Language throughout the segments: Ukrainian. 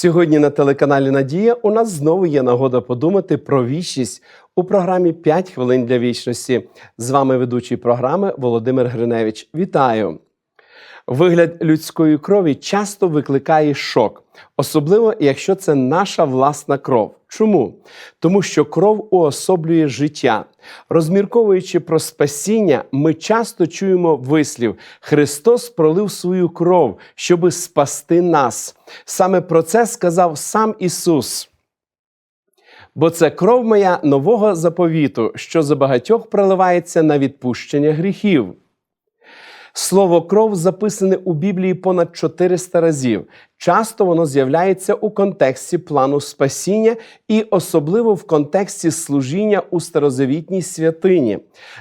Сьогодні на телеканалі Надія у нас знову є нагода подумати про вічність у програмі «5 хвилин для вічності. З вами ведучий програми Володимир Гриневич. Вітаю! Вигляд людської крові часто викликає шок, особливо якщо це наша власна кров. Чому? Тому що кров уособлює життя. Розмірковуючи про спасіння, ми часто чуємо вислів: Христос пролив свою кров, щоби спасти нас. Саме про це сказав сам Ісус. Бо це кров моя нового заповіту, що за багатьох проливається на відпущення гріхів. Слово кров записане у Біблії понад 400 разів. Часто воно з'являється у контексті плану спасіння і особливо в контексті служіння у старозавітній святині.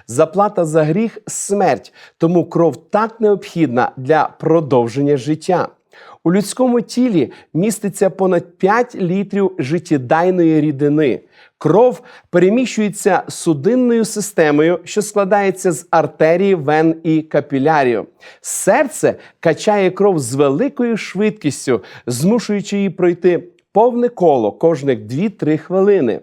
Заплата за гріх смерть, тому кров так необхідна для продовження життя. У людському тілі міститься понад 5 літрів життєдайної рідини. Кров переміщується судинною системою, що складається з артерії, вен і капілярів. Серце качає кров з великою швидкістю, змушуючи її пройти повне коло кожних 2-3 хвилини.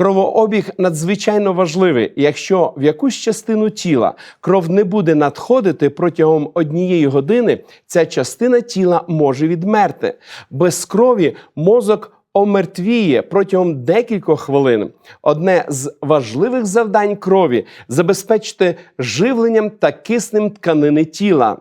Кровообіг надзвичайно важливий. Якщо в якусь частину тіла кров не буде надходити протягом однієї години, ця частина тіла може відмерти. Без крові мозок омертвіє протягом декількох хвилин. Одне з важливих завдань крові забезпечити живленням та киснем тканини тіла.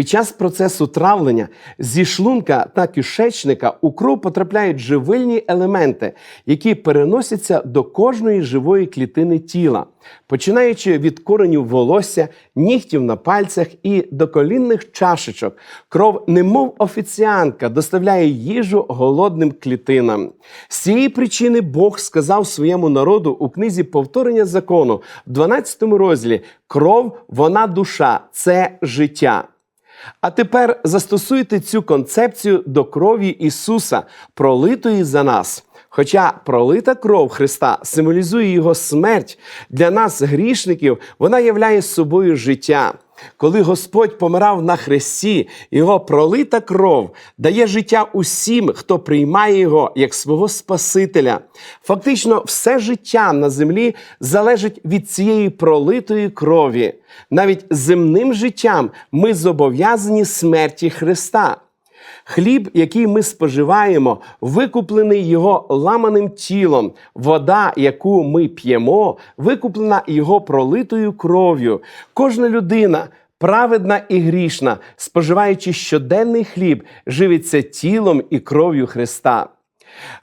Під час процесу травлення зі шлунка та кишечника у кров потрапляють живильні елементи, які переносяться до кожної живої клітини тіла, починаючи від коренів волосся, нігтів на пальцях і до колінних чашечок. Кров, немов офіціантка, доставляє їжу голодним клітинам. З цієї причини Бог сказав своєму народу у книзі повторення закону в 12 розділі: кров, вона душа, це життя. А тепер застосуйте цю концепцію до крові Ісуса, пролитої за нас. Хоча пролита кров Христа символізує Його смерть для нас, грішників, вона являє собою життя. Коли Господь помирав на хресті, його пролита кров дає життя усім, хто приймає його як свого Спасителя. Фактично, все життя на землі залежить від цієї пролитої крові. Навіть земним життям ми зобов'язані смерті Христа. Хліб, який ми споживаємо, викуплений його ламаним тілом, вода, яку ми п'ємо, викуплена його пролитою кров'ю. Кожна людина. Праведна і грішна, споживаючи щоденний хліб, живиться тілом і кров'ю Христа.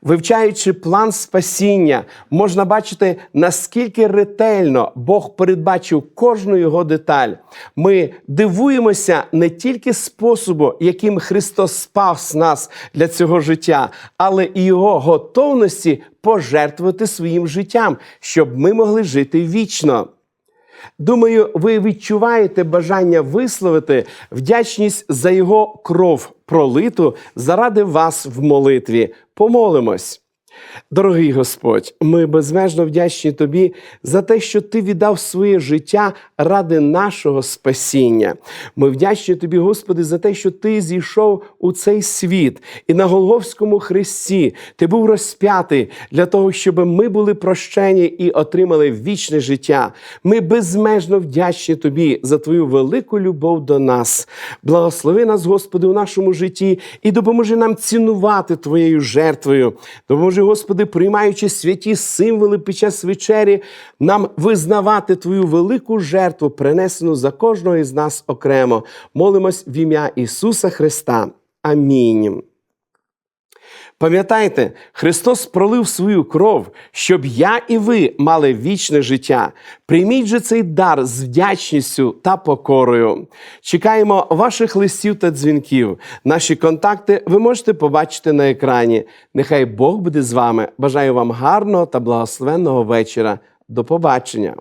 Вивчаючи план спасіння, можна бачити, наскільки ретельно Бог передбачив кожну його деталь. Ми дивуємося не тільки способу, яким Христос спас нас для цього життя, але і його готовності пожертвувати своїм життям, щоб ми могли жити вічно. Думаю, ви відчуваєте бажання висловити вдячність за його кров пролиту заради вас в молитві. Помолимось. Дорогий Господь, ми безмежно вдячні Тобі за те, що Ти віддав своє життя ради нашого спасіння. Ми вдячні Тобі, Господи, за те, що Ти зійшов у цей світ і на Голговському хресті Ти був розп'ятий для того, щоб ми були прощені і отримали вічне життя. Ми безмежно вдячні Тобі за Твою велику любов до нас. Благослови нас, Господи, у нашому житті і допоможи нам цінувати Твоєю жертвою. Допоможи, Господи, приймаючи святі символи під час вечері, нам визнавати Твою велику жертву, принесену за кожного із нас окремо. Молимось в ім'я Ісуса Христа. Амінь. Пам'ятайте, Христос пролив свою кров, щоб я і ви мали вічне життя. Прийміть же цей дар з вдячністю та покорою. Чекаємо ваших листів та дзвінків. Наші контакти ви можете побачити на екрані. Нехай Бог буде з вами. Бажаю вам гарного та благословенного вечора. До побачення!